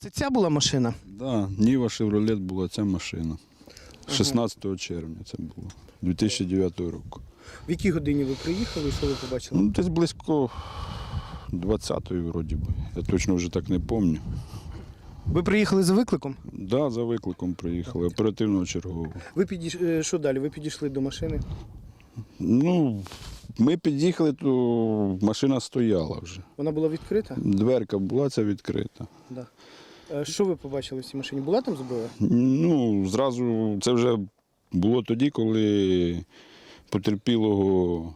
Це ця була машина? Да, Ніва Шевролет була ця машина. 16 червня це було, 2009 року. В якій годині ви приїхали і що ви побачили? Ну, десь близько 20-ї, вроді би. Я точно вже так не пам'ятаю. Ви приїхали за викликом? Да, за викликом приїхали, оперативного чергового. Ви підійшли, що далі? Ви підійшли до машини? Ну, ми під'їхали, то машина стояла вже. Вона була відкрита? Дверка була ця відкрита. Да. Е, Що ви побачили в цій машині? Була там зброя? Ну, зразу це вже було тоді, коли потерпілого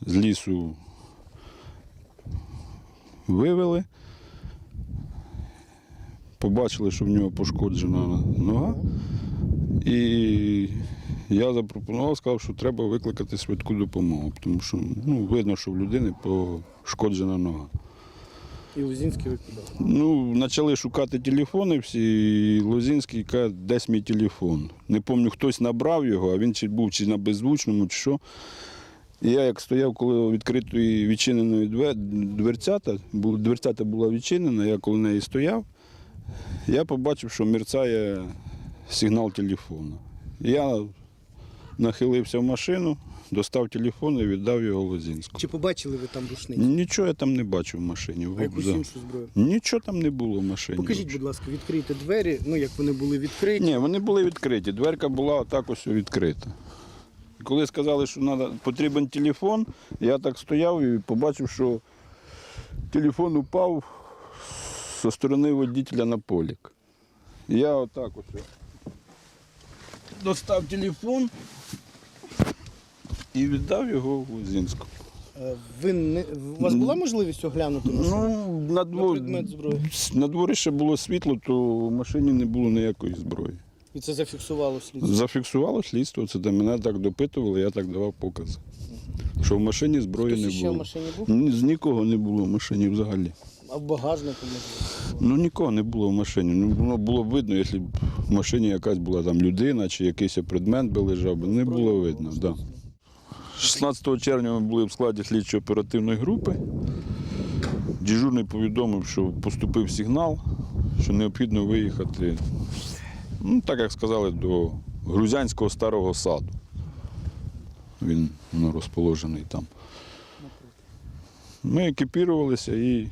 з лісу вивели. Побачили, що в нього пошкоджена нога. І я запропонував, сказав, що треба викликати швидку допомогу, тому що ну, видно, що в людини пошкоджена нога. І Лузінський ви підали. Ну, почали шукати телефони всі, і Лозінський каже, десь мій телефон. Не пам'ятаю, хтось набрав його, а він чи був чи на беззвучному, чи що. Я як стояв, коли відкритої відчиненої дверцята, дверцята була відчинена, я коли неї стояв, я побачив, що мерцає сигнал телефону. Я нахилився в машину, достав телефон і віддав його Лозінську. Чи побачили ви там рушницю? Нічого я там не бачив в машині. А якусь іншу зброю? Нічого там не було в машині. Покажіть, будь ласка, відкрийте двері, ну як вони були відкриті. Ні, вони були відкриті. Дверка була так ось відкрита. Коли сказали, що надо, потрібен телефон, я так стояв і побачив, що телефон упав зі сторони водителя на полік. Я отак ось достав телефон і віддав його в Лузінську. Е, Ви не... У вас була можливість оглянути машину? Ну, на, на дворі, предмет зброї. на дворі ще було світло, то в машині не було ніякої зброї. І це зафіксувало слідство. Зафіксувало слідство, це де мене так допитували, я так давав покази. Що в машині зброї Хтось не ще в було. машині був? Ні, з нікого не було в машині взагалі. А в багажнику можливо? Ну нікого не було в машині. Ну, воно було б видно, якщо б в машині якась була там людина чи якийсь предмет би лежав, не було видно. Да. 16 червня ми були в складі слідчо-оперативної групи. Дежурний повідомив, що поступив сигнал, що необхідно виїхати, ну, так як сказали, до Грузянського старого саду. Він ну, розположений там. Ми екіпірувалися і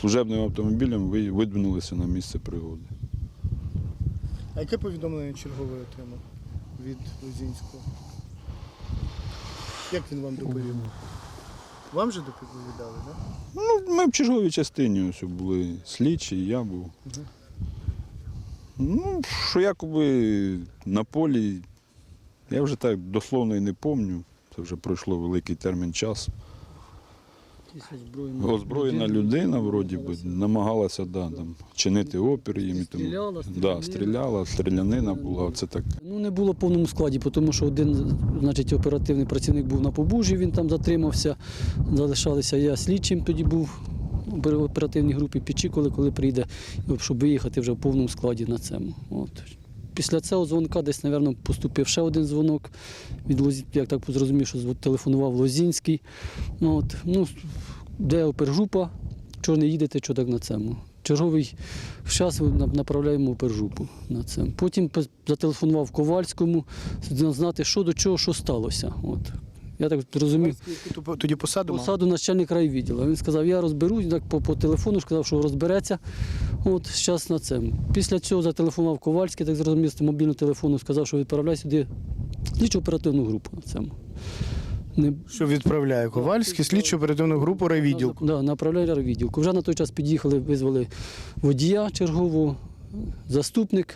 служебним автомобілем видвинулися на місце пригоди. А яке повідомлення черговий отримав від Лузінського? Як він вам доповів? Вам же доповідали, так? Ну, ми в черговій частині ось були слідчі, я був. Угу. Ну, що якоби на полі, я вже так дословно і не пам'ятаю. Це вже пройшло великий термін часу. Озброєна людина, вроді би, намагалася да, там, чинити опір їм. тому. Стріляла, да, стріляла, стрілянина була. Оце так. Ну не було в повному складі, тому що один значить, оперативний працівник був на побужі, він там затримався. Залишалися я слідчим тоді був в оперативній групі, підчікували, коли прийде, щоб виїхати вже в повному складі на цьому. От. Після цього дзвонка десь, мабуть, поступив ще один дзвонок. Від Лозі, я так зрозумів, що телефонував Лозінський. Ну, От. Ну, де опергрупа, чого не їдете, що так на цьому. Черговий час направляємо опержупу на це. Потім зателефонував Ковальському, знати, що до чого, що сталося. От. Я так зрозумів. Тоді посаду? Посаду начальник райвідділу. Він сказав, я розберусь, так по, по телефону сказав, що розбереться. От зараз на це. Після цього зателефонував Ковальський, так зрозумів, з мобільного телефону сказав, що відправляй сюди слідчу оперативну групу на цьому. Не, Що відправляє Ковальський, слідчу оперативну групу райвідділку. Да, направляй райвідділку. Вже на той час під'їхали, визвали водія чергового, заступник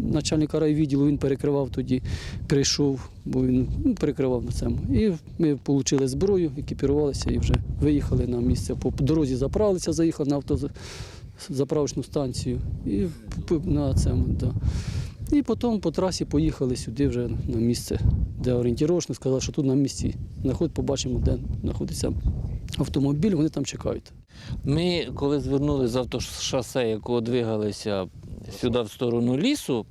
начальника райвідділу, він перекривав тоді, прийшов, бо він ну, перекривав на цьому. І ми отримали зброю, екіпірувалися і вже виїхали на місце. По дорозі заправилися, заїхали на автозаправочну станцію і на цьому. Да. І потім по трасі поїхали сюди вже на місце, де орієнтировочно сказали, що тут на місці знаход, побачимо, де знаходиться автомобіль, вони там чекають. Ми, коли звернули з автошосе, якого двигалися сюди в сторону лісу,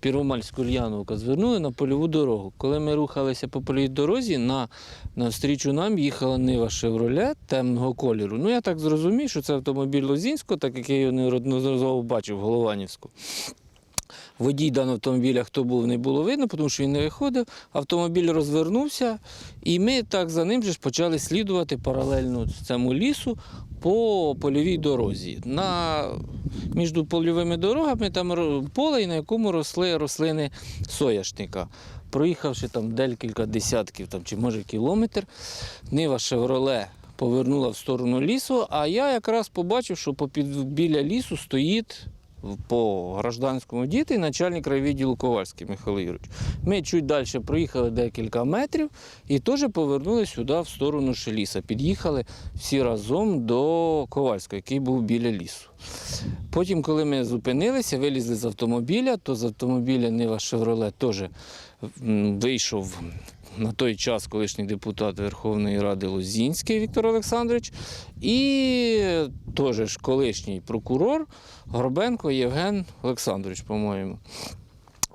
Первомальську Ульяновка, звернули на польову дорогу. Коли ми рухалися по польовій дорозі, на, навстрічу нам їхала Нива Шевроле темного кольору. Ну я так зрозумів, що це автомобіль Лозінського, так як я його неодноразово бачив в Голованівську. Водій даного автомобіля, хто був, не було видно, тому що він не виходив. Автомобіль розвернувся, і ми так за ним же почали слідувати паралельно цьому лісу по польовій дорозі. На, між польовими дорогами там поле, на якому росли рослини соняшника. Проїхавши там декілька десятків там, чи може кілометр, Нива Шевроле повернула в сторону лісу, а я якраз побачив, що біля лісу стоїть по гражданському діти начальник райвідділу Ковальський Михайло Юрійович. Ми чуть далі проїхали декілька метрів і теж повернули сюди в сторону Шеліса. Під'їхали всі разом до Ковальського, який був біля лісу. Потім, коли ми зупинилися, вилізли з автомобіля, то з автомобіля Нива Шевроле теж вийшов на той час колишній депутат Верховної Ради Лозінський Віктор Олександрович і теж колишній прокурор Горбенко Євген Олександрович, по-моєму.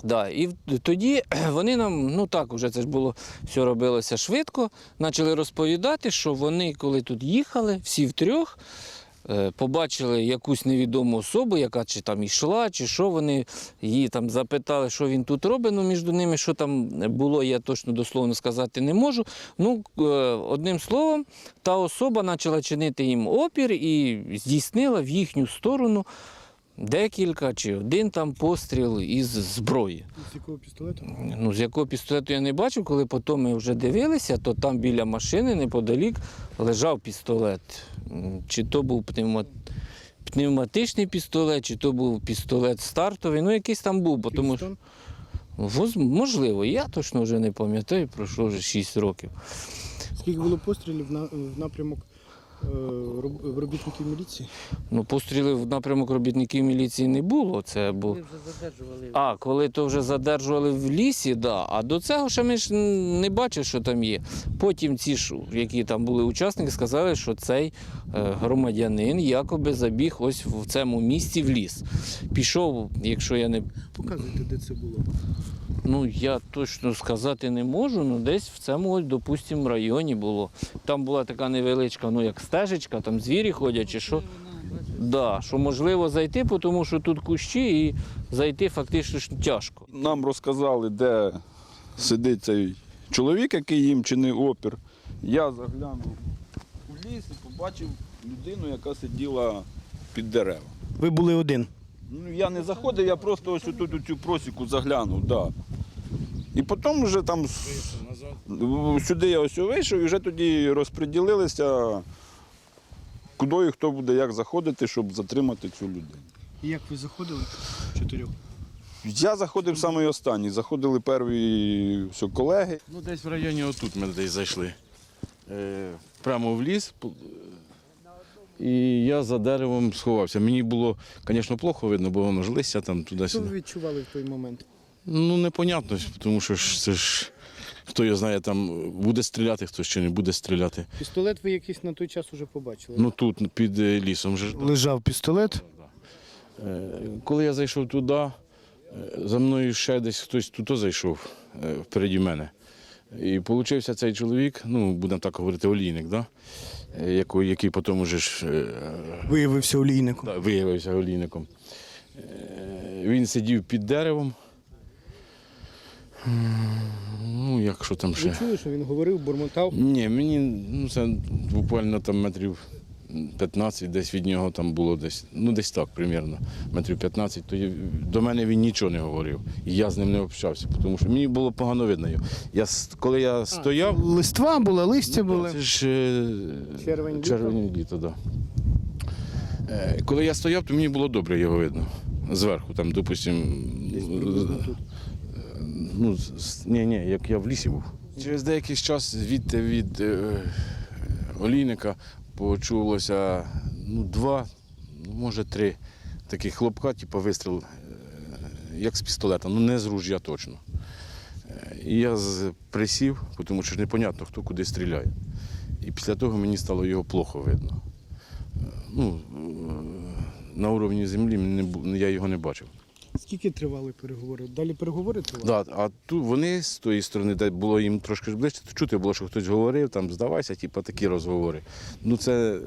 Да, і тоді вони нам, ну так, вже це ж було все робилося швидко, почали розповідати, що вони, коли тут їхали, всі втрьох, побачили якусь невідому особу, яка чи там йшла, чи що вони її там запитали, що він тут робить. Ну, між ними, що там було, я точно дословно сказати не можу. Ну, е, одним словом, та особа почала чинити їм опір і здійснила в їхню сторону декілька чи один там постріл із зброї. З якого пістолету? Ну, з якого пістолету я не бачив, коли потім ми вже дивилися, то там біля машини неподалік лежав пістолет. Чи то був пневма... пневматичний пістолет, чи то був пістолет стартовий, ну якийсь там був, бо тому що можливо, я точно вже не пам'ятаю, пройшло вже 6 років. Скільки було пострілів на, в напрямок робітників міліції? Ну, пострілів в напрямок робітників міліції не було. Це був. Вже задержували. А, коли то вже задержували в лісі, да. а до цього ще ми ж не бачили, що там є. Потім ці ж, які там були учасники, сказали, що цей е, громадянин якоби забіг ось в цьому місці в ліс. Пішов, якщо я не. Показуйте, де це було. Ну, я точно сказати не можу, ну десь в цьому, ось, допустимо, районі було. Там була така невеличка, ну як стежечка, там звірі ходять чи що. Да, що можливо зайти, тому що тут кущі і зайти фактично тяжко. Нам розказали, де сидить цей чоловік, який їм чинив опір. Я заглянув у ліс і побачив людину, яка сиділа під деревом. Ви були один. Ну, я не заходив, я просто ось тут у цю просіку заглянув, да. І потім вже там сюди я ось вийшов і вже тоді розподілилися, куди і хто буде як заходити, щоб затримати цю людину. І як ви заходили? Чотирьох. Я заходив самий останній, заходили перві все, колеги. Ну, десь в районі отут ми десь зайшли. Е, прямо в ліс. І я за деревом сховався. Мені було, звісно, плохо видно, бо воно ж листя там туди. Що ви відчували в той момент? Ну, непонятно, тому що ж це ж хто його знає, там буде стріляти, хтось чи не буде стріляти. Пістолет ви якийсь на той час уже побачили. Ну тут під е, лісом же. Лежав пістолет. Е, Коли я зайшов туди, е, за мною ще десь хтось тут зайшов впереді мене. І получився цей чоловік, ну, будемо так говорити, олійник, да? Який, який потім уже ж Виявився олійником. да, виявився олійником. Він сидів під деревом. Що там Ви чули, що він говорив, бурмотав? Ні, мені ну, це буквально там метрів 15 десь від нього там було десь, ну десь так примірно, метрів 15, то до мене він нічого не говорив. І я з ним не общався, тому що мені було погано видно його. Я, с- коли я стояв, Листва була, листя ну, були. це ж е, Червень, літо? червень літо, да. Е, Коли я стояв, то мені було добре його видно. Зверху, там, тут. Ну, ні, ні, як я в лісі був. Через деякий час звідти від е, олійника почулося ну, два, ну, може три таких хлопка, типу вистріл, е, як з пістолета, ну не з ружя точно. Е, І я присів, тому що ж непонятно, хто куди стріляє. І після того мені стало його плохо видно. Е, Ну, на уровні землі я його не бачив. Скільки тривали переговори? Далі переговори тривали? Да, а тут вони з тої сторони, де було їм трошки ближче, то чути було, що хтось говорив, там здавайся, типу, такі розговори. Ну це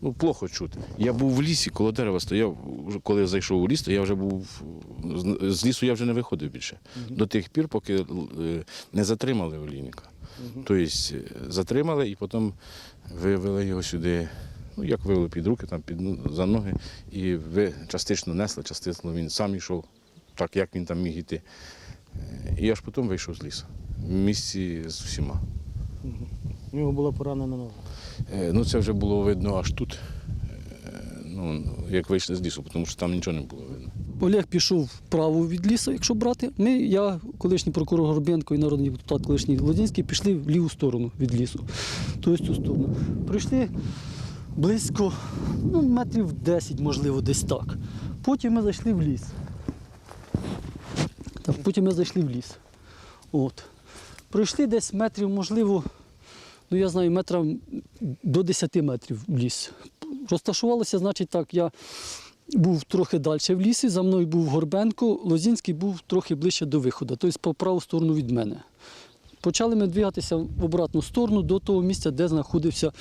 ну, плохо чути. Я був в лісі, коло дерева стояв, коли я зайшов у ліс, то я вже був з- лісу я вже не виходив більше. До тих пір, поки е, не затримали олійника. Тобто е, затримали і потім вивели його сюди. Ну, як вивели під руки, там, під, ну, за ноги, і ви частично несли, частично він сам йшов, так як він там міг йти. І аж потім вийшов з лісу в місці з усіма. У нього була поранена нога. Е, Ну, це вже було видно аж тут, е, ну, як вийшли з лісу, тому що там нічого не було видно. Олег пішов вправо від лісу, якщо брати. Ми, я, колишній прокурор Горбенко і народний депутат колишній Лодінський, пішли в ліву сторону від лісу, тобто в цю сторону. Пройшли близько ну, метрів 10, можливо, десь так. Потім ми зайшли в ліс. Так, потім ми зайшли в ліс. От. Пройшли десь метрів, можливо, ну я знаю, метра до 10 метрів в ліс. Розташувалося, значить, так, я був трохи далі в лісі, за мною був Горбенко, Лозінський був трохи ближче до виходу, тобто по праву сторону від мене. Почали ми двигатися в обратну сторону до того місця, де знаходився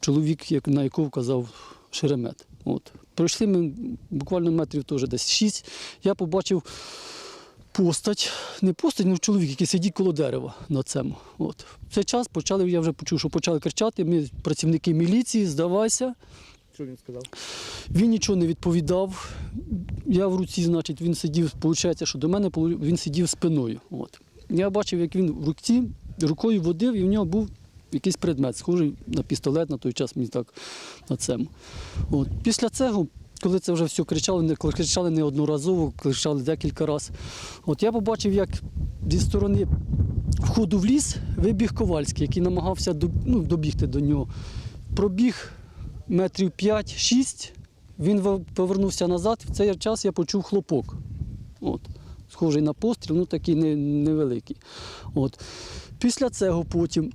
чоловік, як- на якого вказав Шеремет. От. Пройшли ми буквально метрів теж десь шість. Я побачив постать, не постать, ну чоловік, який сидів коло дерева на цьому. От. В цей час почали, я вже почув, що почали кричати. Ми працівники міліції, здавайся. Що він сказав? Він нічого не відповідав. Я в руці, значить, він сидів, виходить, що до мене він сидів спиною. От. Я бачив, як він в руці рукою водив, і в нього був якийсь предмет, схожий на пістолет на той час мені так на цьому. От. Після цього, коли це вже все кричали, не кричали неодноразово, кричали декілька разів. От я побачив, як зі сторони входу в ліс вибіг Ковальський, який намагався ну, добігти до нього. Пробіг метрів 5-6, він повернувся назад. В цей час я почув хлопок. От. Схожий на постріл, ну такий невеликий. От. Після цього потім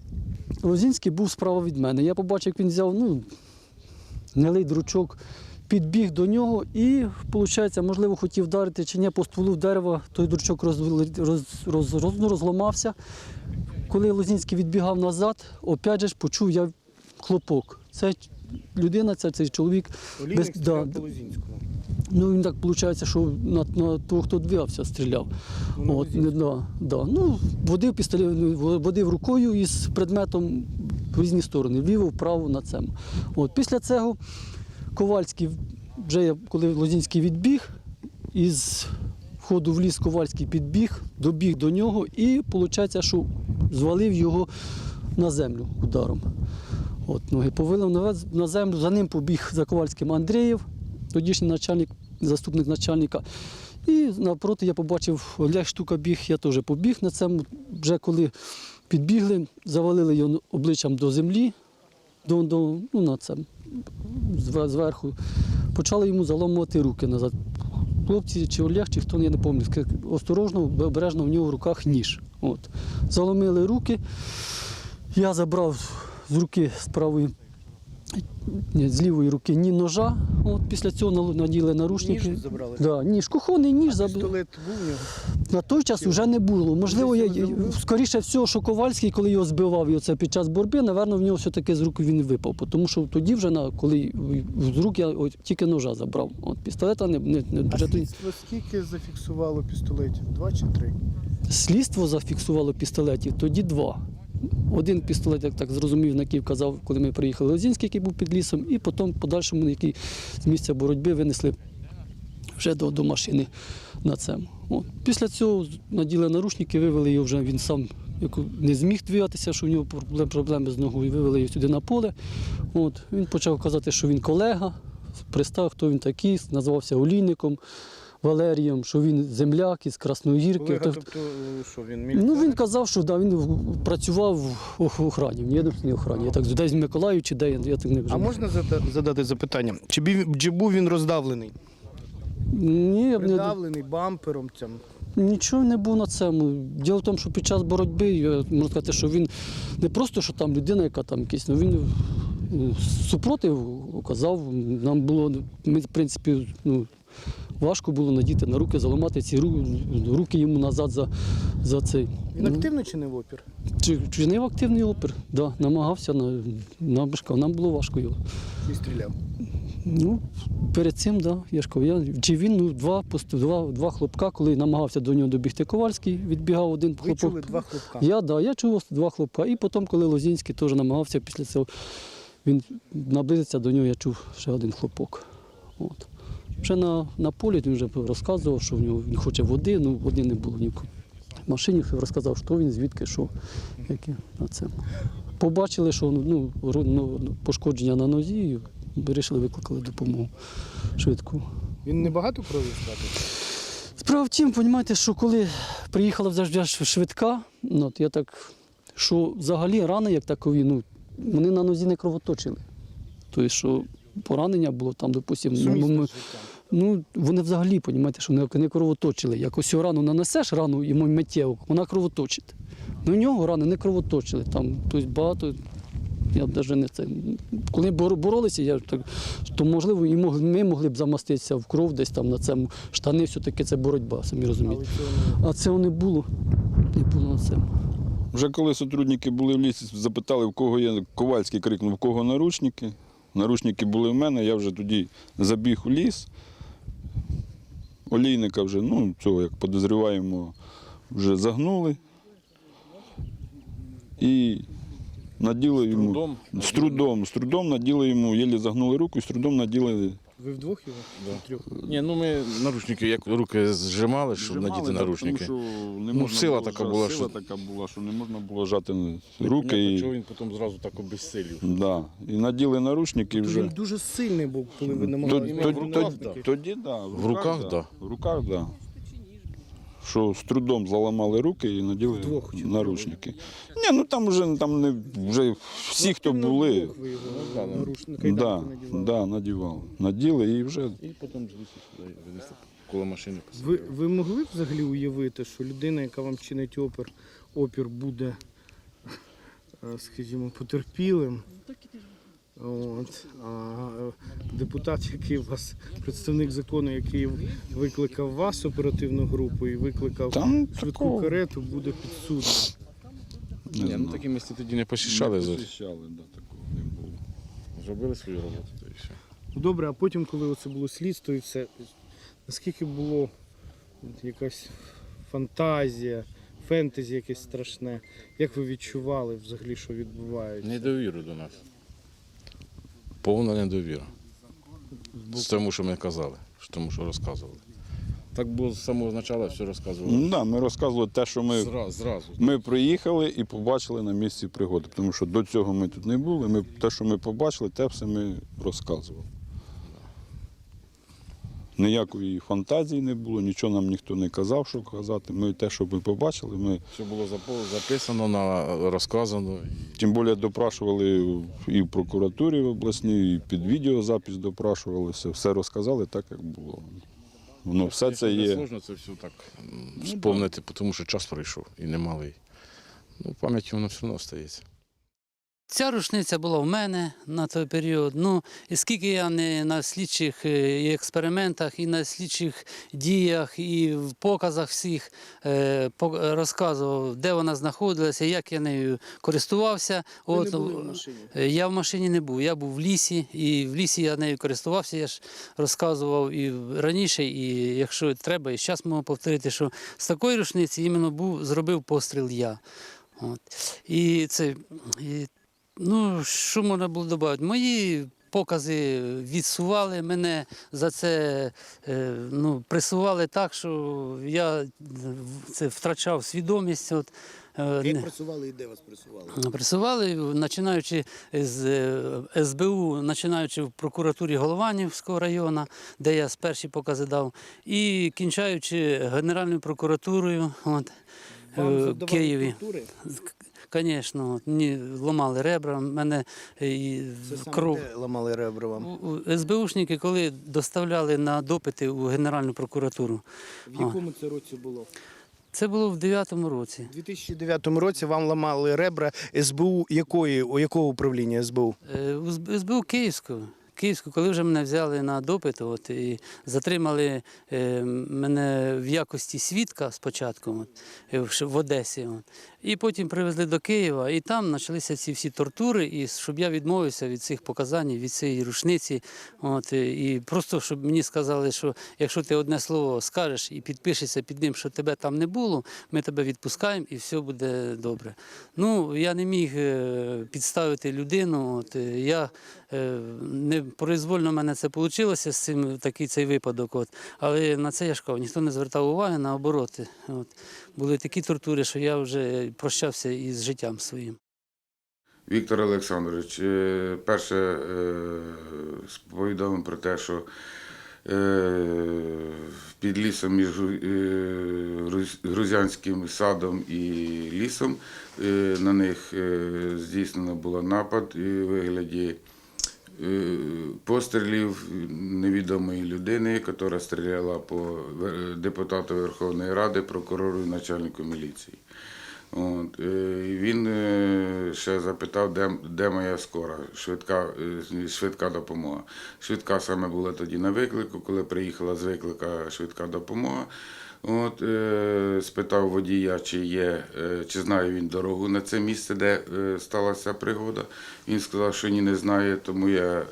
Лозінський був справа від мене. Я побачив, як він взяв ну, гнилий дручок, підбіг до нього і, виходить, можливо, хотів вдарити чи ні по стволу дерева, той дручок роз, роз, роз, роз, ну, розламався. Коли Лозінський відбігав назад, опять же ж почув я хлопок. Це людина, це цей чоловік. Олійник Без- да, по Лозінському. Ну він так виходить, що на, на того, хто двигався, стріляв. Ну, От, не, да, да. Ну, водив пістолет, водив рукою із предметом в різні сторони, вліво, вправо на цьому. От, після цього Ковальський, вже я- коли Лозінський відбіг, із входу в ліс Ковальський підбіг, добіг до нього і виходить, що звалив його на землю ударом. От, ноги повилив на землю, за ним побіг за Ковальським Андрієв, тодішній начальник, заступник начальника. І навпроти я побачив Олег Штука біг, я теж побіг на цьому. Вже коли підбігли, завалили його обличчям до землі, до, до, ну, на це, зверху. Почали йому заламувати руки назад. Хлопці чи Олег, чи хто, я не пам'ятаю, осторожно, обережно в нього в руках ніж. От. Заломили руки. Я забрав з руки з правої, ні, з лівої руки ні ножа. От, після цього наділи наручники. Ніж забрали? Да, ніж, кухонний ніж у? На той час вже не було. Можливо, я, скоріше всього, що Ковальський, коли його збивав і оце під час боротьби, напевно, в нього все-таки з руки він випав. Тому що тоді вже, на, коли з рук я от, тільки ножа забрав. От пістолета не, не, не А слідство скільки зафіксувало пістолетів? Два чи три? Слідство зафіксувало пістолетів, тоді два. Один пістолет, як так зрозумів, на який вказав, коли ми приїхали Лозінський, який був під лісом, і потім подальшому, який з місця боротьби винесли вже до, до машини на цьому. От. Після цього наділи наручники, вивели його вже він сам не зміг двигатися, що в нього проблем- проблеми з ногою, вивели його сюди на поле. От. Він почав казати, що він колега, пристав, хто він такий, назвався олійником. Валерієм, що він земляк із Красної Гірки. Колега, Тобто- тобто, що він Ну він казав, що да, він працював в охрані, в єдності охрані. Я так десь в Миколаїв чи де я, так не вже. А можна задати запитання? Чи, бів- чи був він роздавлений? Ні, я б не, Придавлений бампером цим? нічого не був на цьому. Діло в тому, що під час боротьби я можу сказати, що він не просто що там людина, яка там якась, ну він супротив оказав. Нам було, ми, в принципі, ну, важко було надіти на руки, заламати ці руки йому назад за, за цей. Він активний чи не в опір? Чи, чинив активний опір, да, намагався, на, намешкав. Нам було важко його. І стріляв. Ну, перед цим, да, я ж кажу, я, чи він ну, два, два, два хлопка, коли намагався до нього добігти Ковальський, відбігав один Ви хлопок. чули два хлопка. Я, да, я чув два хлопка. І потім, коли Лозінський теж намагався після цього, він наблизиться до нього, я чув ще один хлопок. От. Вже на, на полі він вже розказував, що в нього він хоче води, ну води не було ні в машині, розказав, що він, звідки, що, яке на це. Побачили, що ну, ну, пошкодження на нозі, і вирішили, викликали допомогу швидку. Він не багато крові втратив? Справа в тім, розумієте, що коли приїхала завжди швидка, ну, от я так, що взагалі рани як такові, ну, вони на нозі не кровоточили. Тобто, що поранення було там, допустимо, ну, ми- ну, вони взагалі, розумієте, що не, кровоточили. Як ось рану нанесеш рану йому миттєво, вона кровоточить. Ну, у нього рани не кровоточили. Там, тобто багато. Я навіть не це. Коли боролися, я так, то можливо і могли, ми могли б замаститися в кров десь там на цьому штани, все-таки це боротьба, самі розумієте. А цього не було. Не було на цьому. Вже коли сотрудники були в лісі, запитали, в кого є Ковальський крикнув, в кого наручники. Наручники були в мене, я вже тоді забіг у ліс. Олійника вже, ну, цього, як подозріваємо, вже загнули. І наділи йому. З трудом, з трудом наділи йому, єлі загнули руку і з трудом наділи. Ви вдвох його? Да. трьох? Ні, ну ми наручники, як руки зжимали, щоб Зжимали, надіти да, наручники. Тому, що не Ну, можна сила було така жа- була, сила що- така була, що не можна було жати руки. Чого І, він потім зразу так обезсилів. да, і наділи наручники вже. Він дуже сильний був, коли ви Тоді, намагалися. тоді, тоді, тоді, да, В руках, да. В руках, да. Що з трудом заламали руки і наділи Вдвох чи наручники. Ні, ну там вже там не вже всі, хто були, Ви його да, да. да, надівали. да. Наділи і вже І потім з сюди винесли коло машини. Ви, ви могли б взагалі уявити, що людина, яка вам чинить опір, опір буде, е, скажімо, потерпілим? От, а депутат, який у вас, представник закону, який викликав вас оперативну групу і викликав там швидку такого карету, буде підсудним. не Ні, ну такі місці тоді не Не посіщали. да, такого не було. Зробили свою роботу, то і все. Ну, Добре, а потім, коли оце було слідство і все, наскільки було якась фантазія, фентезі якесь страшне, як ви відчували взагалі, що відбувається? Недовіру до нас. Повна недовіра. З тому, що ми казали, з тому, що розказували. Так було з самого початку все розказували. Ну, да, ми розказували те, що ми Зразу, зразу. Ми приїхали і побачили на місці пригоди, тому що до цього ми тут не були. Ми, те, що ми побачили, те все ми розказували. Ніякої фантазії не було, нічого нам ніхто не казав, що казати. Ми те, що ми побачили, ми Все було записано, на, розказано. тим більше допрашували і в прокуратурі в обласній, і під відеозапис допрашувалися, все розказали так, як було. Воно все це є. Сложно це все так м, вспомнити, тому що час пройшов і немалий. Ну, пам'яті воно все одно остається. Ця рушниця була в мене на той період. Ну, і скільки я не на слідчих е, і експериментах, і на слідчих діях, і в показах всіх е, е, розказував, де вона знаходилася, як я нею користувався. Ви не були в машині. Е, Я в машині не був, я був в лісі, і в лісі я нею користувався. Я ж розказував і раніше, і якщо треба, і зараз можу повторити, що з такої рушниці іменно був, зробив постріл я. От. І це, і, ну, що можна було додати? Мої покази відсували мене за це, е, ну, пресували так, що я це втрачав свідомість. От, е, працювали і де вас працювали? Працювали, починаючи з е, СБУ, починаючи в прокуратурі Голованівського району, де я з перші покази дав, і кінчаючи Генеральною прокуратурою от, в Києві. Звісно, мені ламали ребра, мене і кров. ламали ребра вам? СБУшники, коли доставляли на допити у Генеральну прокуратуру, В якому це році було? Це було в 9-му році. У 2009 році вам ламали ребра СБУ якої, у якого управління СБУ? Е, у СБ- СБУ Київського. Київську, коли вже мене взяли на допит, от, і затримали е, мене в якості свідка спочатку от, е, в Ш- в Одесі. От. І потім привезли до Києва, і там почалися ці всі тортури, і щоб я відмовився від цих показань, від цієї рушниці. От, і просто щоб мені сказали, що якщо ти одне слово скажеш і підпишешся під ним, що тебе там не було, ми тебе відпускаємо і все буде добре. Ну, я не міг е, підставити людину. От, е, я е, не произвольно в мене це вийшло з цим такий цей випадок. От. Але на це я ж кажу, ніхто не звертав уваги наоборот. От. Були такі тортури, що я вже прощався із життям своїм. Віктор Олександрович, е, перше е, сповідав про те, що е, під лісом між Гру- Груз- Грузянським садом і лісом на них здійснено було напад у вигляді пострілів невідомої людини, яка стріляла по депутату Верховної Ради, прокурору і начальнику міліції. От, е, він е, ще запитав, де, де моя скора, швидка, е, швидка допомога. Швидка саме була тоді на виклику, коли приїхала з виклика швидка допомога. От, е, спитав водія, чи є, е, чи знає він дорогу на це місце, де е, сталася пригода. Він сказав, що ні, не знає, тому я е,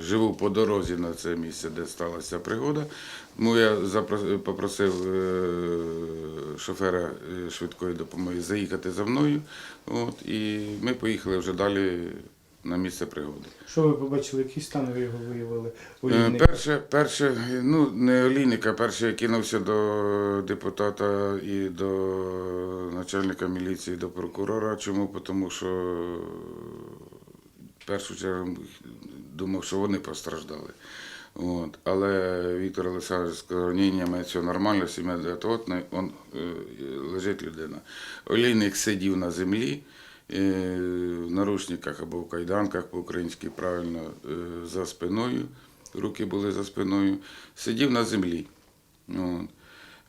живу по дорозі на це місце, де сталася пригода. Тому я попросив е, шофера е, швидкої допомоги заїхати за мною. От, і ми поїхали вже далі на місце пригоди. Що ви побачили, який стан ви його виявили? Е, Олійника? Перше, перше, ну не олійника, перше я кинувся до депутата і до начальника міліції, до прокурора. Чому? Тому що в першу чергу думав, що вони постраждали. От. Але Віктор Олександрович сказав, ні, ні, все нормально, сім'я от, он, е, лежить людина. Олійник сидів на землі, в наручниках або в кайданках, по-українськи правильно, е, за спиною, руки були за спиною, сидів на землі.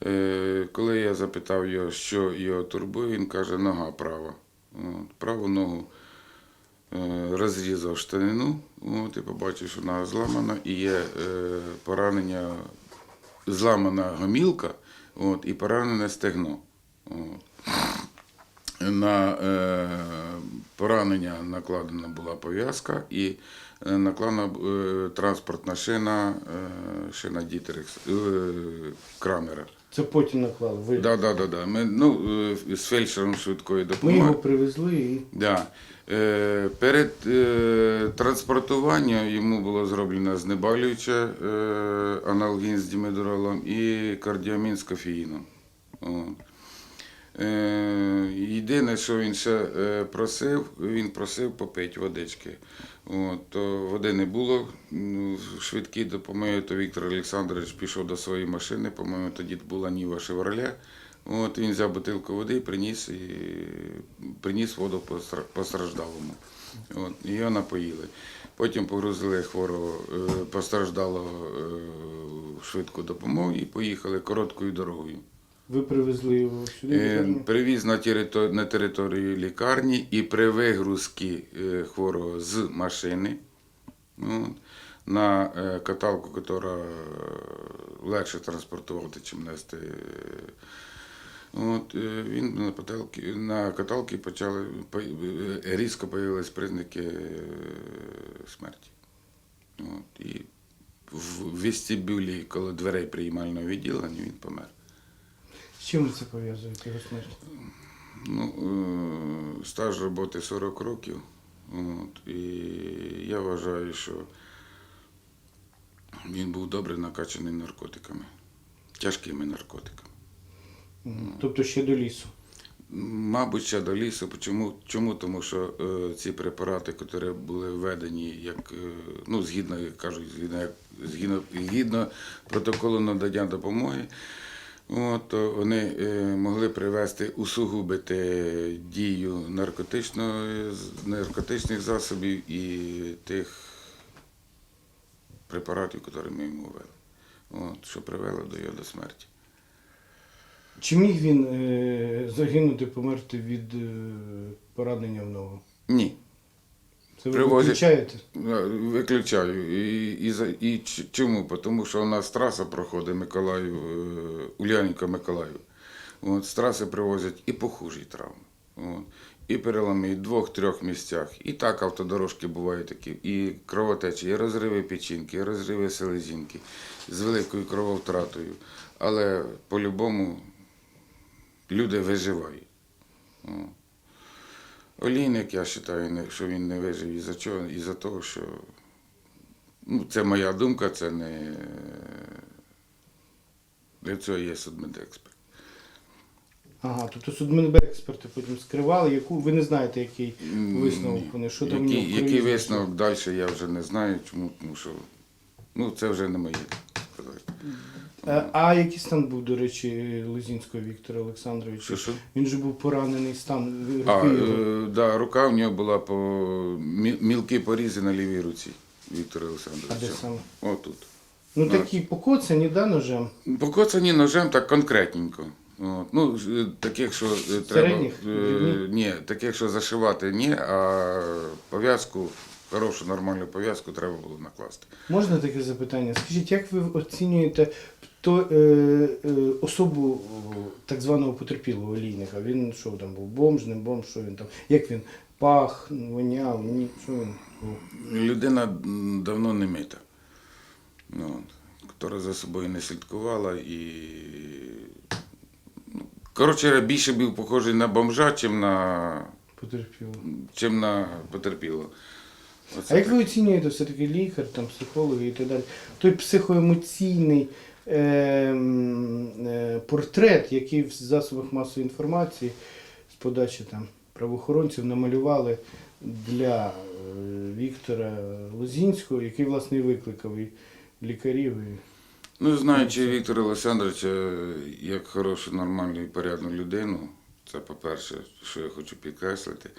Е, Коли я запитав його, що його турбує, він каже, нога права. Праву ногу е, розрізав штанину, і побачив, що нога зламана, і є поранення, зламана гомілка і поранене стегно. От. На е, поранення накладена була пов'язка і е, накладена е, транспортна шина, е, шина Дітерекс, е, Крамера. Це потім наклали. Ви. Да, да, да, да. Ми ну, е, з фельдшером швидкої допомоги. Ми його привезли і Да. Е, перед е, транспортуванням йому було зроблено знеболююче е, аналгін з дімедоролом і кардіамін з кофеїном. Е, єдине, що він ще е, просив, він просив попити водички. От, то води не було. Ну, Швидкі допомоги, то Віктор Олександрович пішов до своєї машини, по-моєму, тоді була Ніва Шевроле. От, він взяв бутилку води, приніс і приніс воду постраждалому. От, і його напоїли. Потім погрузили хворого е, постраждалого швидку допомогу і поїхали короткою дорогою. Ви привезли його сюди. Е. Привіз на територію, на територію лікарні і при вигрузці е, хворого з машини от, на е, каталку, яка легше транспортувати, чим нести. От, е, він на, каталки, на каталці почали по- різко з'явились признаки е, смерті. От, і в вестибюлі коло дверей приймального відділення він помер. З чим ви це пов'язуєте смерть? Ну, е, стаж роботи 40 років. От, і я вважаю, що він був добре накачаний наркотиками, тяжкими наркотиками. Тобто ще до лісу. Мабуть, ще до лісу. Чому? Чому? Тому що е, ці препарати, які були введені, як, е, ну, згідно, як кажуть, згідно, згідно, згідно протоколу надання допомоги, от, то вони е, могли привести, усугубити дію наркотичних засобів і тих препаратів, які ми йому ввели. От, що привело до його до смерті. Чи міг він е, загинути, померти від е, поранення в ногу? Ні. Це ви Привозять. виключаєте? Е, Виключаю. І, і, за- і ч- чому? Тому що у нас траса проходить Миколаїв, е, Ульянівка Миколаїв. От, з траси привозять і похужі травми. От, і переломи в двох-трьох місцях. І так автодорожки бувають такі, і кровотечі, і розриви печінки, і розриви селезінки з великою крововтратою. Але по-любому люди виживають. О. Олійник, я вважаю, що він не вижив із-за чого? Із-за того, що ну, це моя думка, це не для цього є судмедексперт. Ага, тобто судмедексперти потім скривали, яку ви не знаєте, який висновок вони, що там в який, який висновок далі, я вже не знаю, чому, тому що ну, це вже не моє сказати. Е, А який стан був, до речі, Лозінського Віктора Олександровича? Що, що? Він же був поранений стан ви- А, його. е, да, рука в нього була по мі- мілкі порізи на лівій руці Віктора А де Олександровича. саме? Отут. Ну так. такі покоцані, да, ножем? Покоцані ножем так конкретненько. От. Ну, ж, е, таких, що е, треба. Середніх? е, ні, таких, що зашивати, ні, а пов'язку, хорошу нормальну пов'язку треба було накласти. Можна таке запитання? Скажіть, як ви оцінюєте то, е, е, особу так званого потерпілого олійника? Він що там був? Бомж, не бомж, що він там? Як він пах, воняв, ні, що він був? Людина давно не мита. Ну, яка за собою не слідкувала і. ну, Коротше, більше був похожий на бомжа, чим на, Потерпілого. чим на потерпілого. Оце А як ви оцінюєте все-таки лікар, там, психологи і так далі? Той психоемоційний е, е, портрет, який в засобах масової інформації з подачі там, правоохоронців намалювали для е, Віктора Лозінського, який, власне, і викликав і лікарів. І... Ну, знаючи Віктора Олександровича як хорошу, нормальну і порядну людину, це по-перше, що я хочу підкреслити.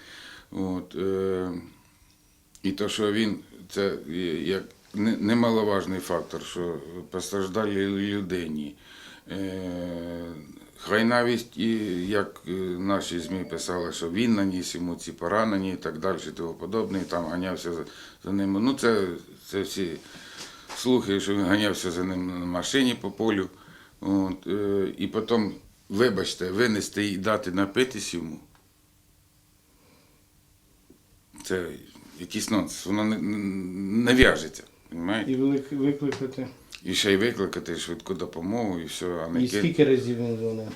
От, е, і то, що він, це як немаловажний фактор, що постраждалій людині. Е, хай навіть і як е, наші ЗМІ писали, що він наніс йому ці поранення і так далі, і тому подобне, і там ганявся за, ними. Ну, це, це всі слухи, що він ганявся за ним на машині по полю. От, е, і потім, вибачте, винести і дати напитись йому. Це якийсь нонсенс, воно не, не в'яжеться. І велик- викликати. І ще й викликати швидку допомогу, і все, а не І ки- скільки разів він дзвонив?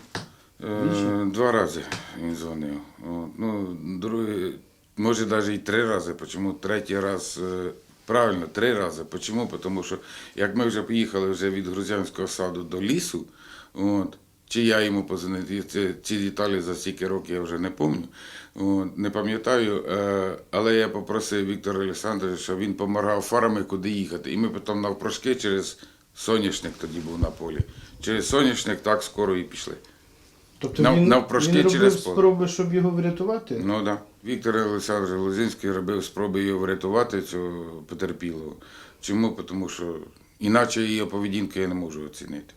Е, Два рази він дзвонив. От, ну, другий, може навіть і три рази. Чому третій раз, е, правильно, три рази. Чому? Тому що як ми вже поїхали вже від Грузянського саду до лісу, от, чи я йому позвонив, ці деталі за стільки років я вже не пам'ятаю, не пам'ятаю, е, але я попросив Віктора Олександровича, щоб він помагав фарами, куди їхати. І ми потім навпрошки через соняшник тоді був на полі. Через соняшник так скоро і пішли. Тобто Нав- він, навпрошки він робив через поле. спроби, щоб його врятувати? Ну так. Да. Віктор Олександрович Лозинський робив спроби його врятувати, цього потерпілого. Чому? Тому що іначе її поведінку я не можу оцінити.